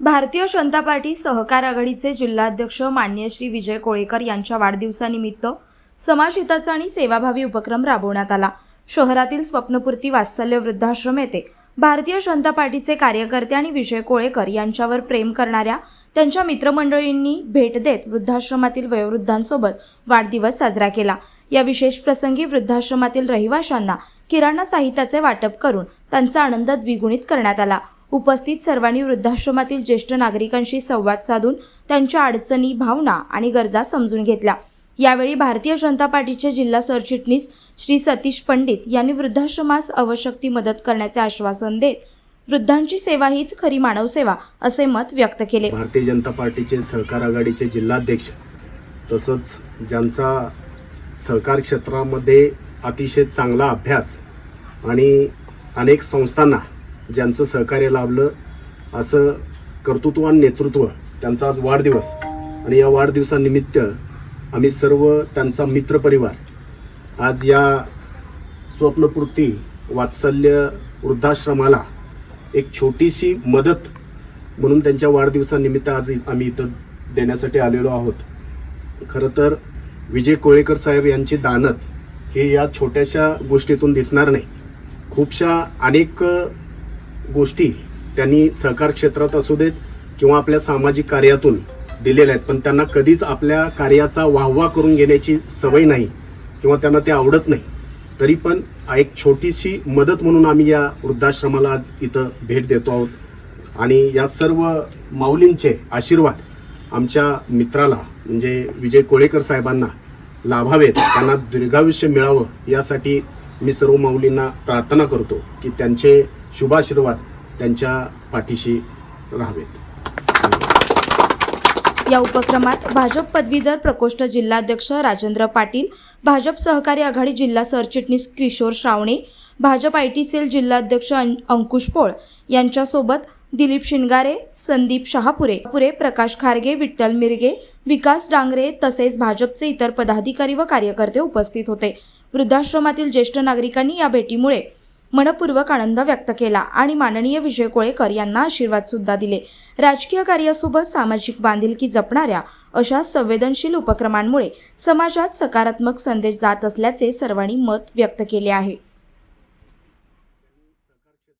Bharatiya Janata party सहकार आघाडीचे जिल्हाध्यक्ष मान्य श्री विजय कोळेकर यांच्या वाढदिवसानिमित्त समाजहिताचा आणि सेवाभावी उपक्रम राबवण्यात आला. शहरातील स्वप्नपूर्ती वात्सल्य वृद्धाश्रम येथे भारतीय जनता पार्टीचे कार्यकर्ते आणि विजय कोळेकर यांच्यावर प्रेम करणाऱ्या त्यांच्या मित्रमंडळींनी भेट देत वृद्धाश्रमातील वयोवृद्धांसोबत वाढदिवस साजरा केला. या विशेष प्रसंगी वृद्धाश्रमातील रहिवाशांना किराणा साहित्याचे वाटप करून त्यांचा आनंद द्विगुणित करण्यात आला. उपस्थित सर्वांनी वृद्धाश्रमातील ज्येष्ठ नागरिकांशी संवाद साधून त्यांच्या अडचणी भावना आणि गरजा समजून घेतल्या. यावेळी भारतीय जनता पार्टीचे जिल्हा सरचिटणीस श्री सतीश पंडित यांनी वृद्धाश्रमास आवश्यक ती मदत करण्याचे आश्वासन देत वृद्धांची सेवा हीच खरी मानवसेवा असे मत व्यक्त केले. भारतीय जनता पार्टीचे सहकार आघाडीचे जिल्हाध्यक्ष तसंच ज्यांचा सहकार क्षेत्रामध्ये अतिशय चांगला अभ्यास आणि अनेक संस्थांना ज्यांचं सहकार्य लाभलं असं कर्तृत्वान नेतृत्व त्यांचा आज वाढदिवस. आणि या वाढदिवसानिमित्त आम्ही सर्व त्यांचा मित्रपरिवार आज या स्वप्नपूर्ती वात्सल्य वृद्धाश्रमाला एक छोटीशी मदत म्हणून त्यांच्या वाढदिवसानिमित्त आज आम्ही इथं देण्यासाठी आलेलो आहोत. खरं तर विजय कोळेकर साहेब यांची दानत हे या छोट्याशा गोष्टीतून दिसणार नाही. खूपशा अनेक गोष्टी त्यांनी सहकार क्षेत्रात असू देत किंवा आपल्या सामाजिक कार्यातून दिलेल्या आहेत. पण त्यांना कधीच आपल्या कार्याचा वाहवा करून घेण्याची सवय नाही किंवा त्यांना ते आवडत नाही. तरी पण एक छोटीशी मदत म्हणून आम्ही या वृद्धाश्रमाला आज इथं भेट देतो आहोत. आणि या सर्व माऊलींचे आशीर्वाद आमच्या मित्राला म्हणजे विजय कोळेकर साहेबांना लाभावेत. त्यांना दीर्घायुष्य मिळावं यासाठी मी सर्व माऊलींना प्रार्थना करतो की त्यांचे शुभाशीर्वाद त्यांच्या पाठीशी राहावेत. या उपक्रमात भाजप पदवीधर प्रकोष्ठ जिल्हाध्यक्ष राजेंद्र पाटील भाजप सहकारी आघाडी जिल्हा सरचिटणीस Kishor Shravane Bhajap I T cell जिल्हाध्यक्ष अं- अंकुश पोळ यांच्यासोबत दिलीप शिंगारे संदीप शहापुरे पुरे प्रकाश खारगे विठ्ठल मिरगे विकास डांगरे तसेच भाजपचे इतर पदाधिकारी व कार्यकर्ते उपस्थित होते. वृद्धाश्रमातील ज्येष्ठ नागरिकांनी या भेटीमुळे मनपूर्वक आनंद व्यक्त केला आणि माननीय विजय कोळेकर यांना आशीर्वाद सुद्धा दिले. राजकीय कार्यासोबत सामाजिक बांधिलकी जपणाऱ्या अशा संवेदनशील उपक्रमांमुळे समाजात सकारात्मक संदेश जात असल्याचे सर्वांनी मत व्यक्त केले आहे.